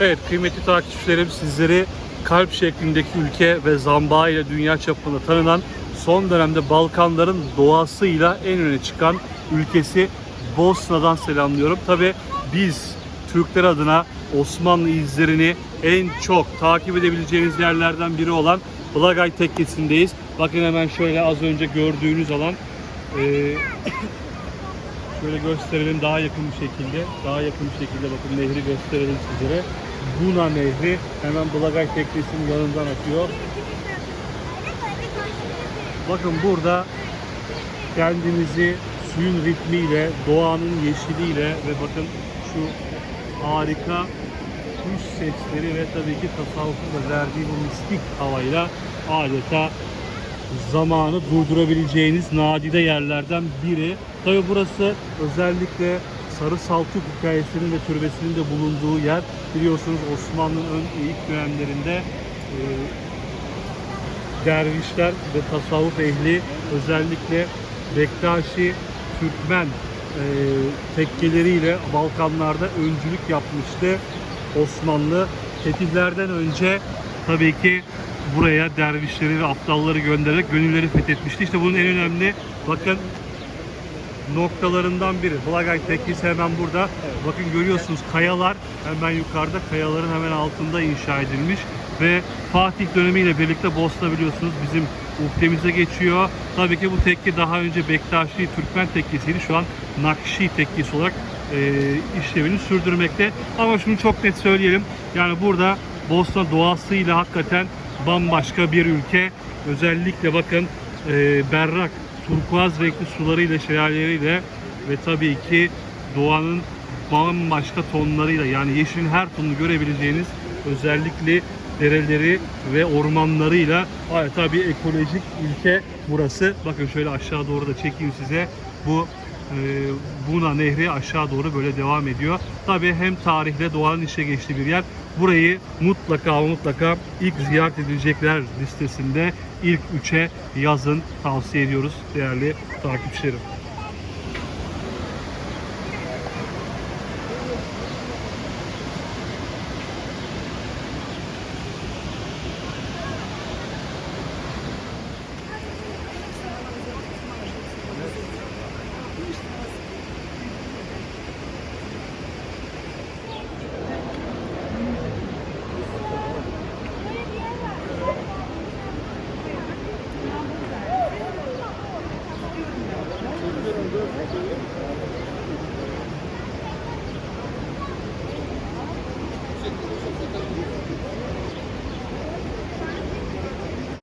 Evet kıymetli takipçilerim sizleri kalp şeklindeki ülke ve Zamba ile dünya çapında tanınan son dönemde Balkanların doğasıyla en öne çıkan ülkesi Bosna'dan selamlıyorum. Tabi biz Türkler adına Osmanlı izlerini en çok takip edebileceğiniz yerlerden biri olan Blagaj Tekkesi'ndeyiz. Bakın hemen şöyle az önce gördüğünüz alan eee, Şöyle gösterelim daha yakın bir şekilde. Daha yakın bir şekilde bakın nehri gösterelim sizlere. Buna Nehri hemen Blagaj Teknesi'nin yanından akıyor. Bakın burada kendinizi suyun ritmiyle, doğanın yeşiliyle ve bakın şu harika kuş sesleri ve tabii ki tasavvufun da verdiği bu mistik havayla adeta zamanı durdurabileceğiniz nadide yerlerden biri. Tabi burası özellikle Sarı Saltuk hikayesinin ve türbesinin de bulunduğu yer. Biliyorsunuz Osmanlı'nın ön ilk dönemlerinde e, dervişler ve tasavvuf ehli özellikle Bektaşi Türkmen e, tekkeleriyle Balkanlarda öncülük yapmıştı Osmanlı. Fetihlerden önce tabii ki buraya dervişleri ve aptalları göndererek gönülleri fethetmişti. İşte bunun en önemli bakın noktalarından biri. Blagaj Tekkesi hemen burada. Bakın görüyorsunuz kayalar hemen yukarıda kayaların hemen altında inşa edilmiş ve Fatih dönemiyle birlikte Bosna biliyorsunuz bizim uhdemize geçiyor. Tabii ki bu tekke daha önce Bektaşi Türkmen tekkesiydi. Şu an Nakşi tekkesi olarak e, işlevini sürdürmekte. Ama şunu çok net söyleyelim. Yani burada Bosna doğasıyla hakikaten bambaşka bir ülke. Özellikle bakın e, berrak turkuaz renkli sularıyla, şelaleleriyle ve tabii ki doğanın bambaşka tonlarıyla yani yeşilin her tonunu görebileceğiniz özellikle dereleri ve ormanlarıyla adeta bir ekolojik ülke burası. Bakın şöyle aşağı doğru da çekeyim size. Bu e, Buna Nehri aşağı doğru böyle devam ediyor. Tabii hem tarihle doğanın işe geçtiği bir yer. Burayı mutlaka mutlaka ilk ziyaret edilecekler listesinde ilk üçe yazın tavsiye ediyoruz değerli takipçilerim.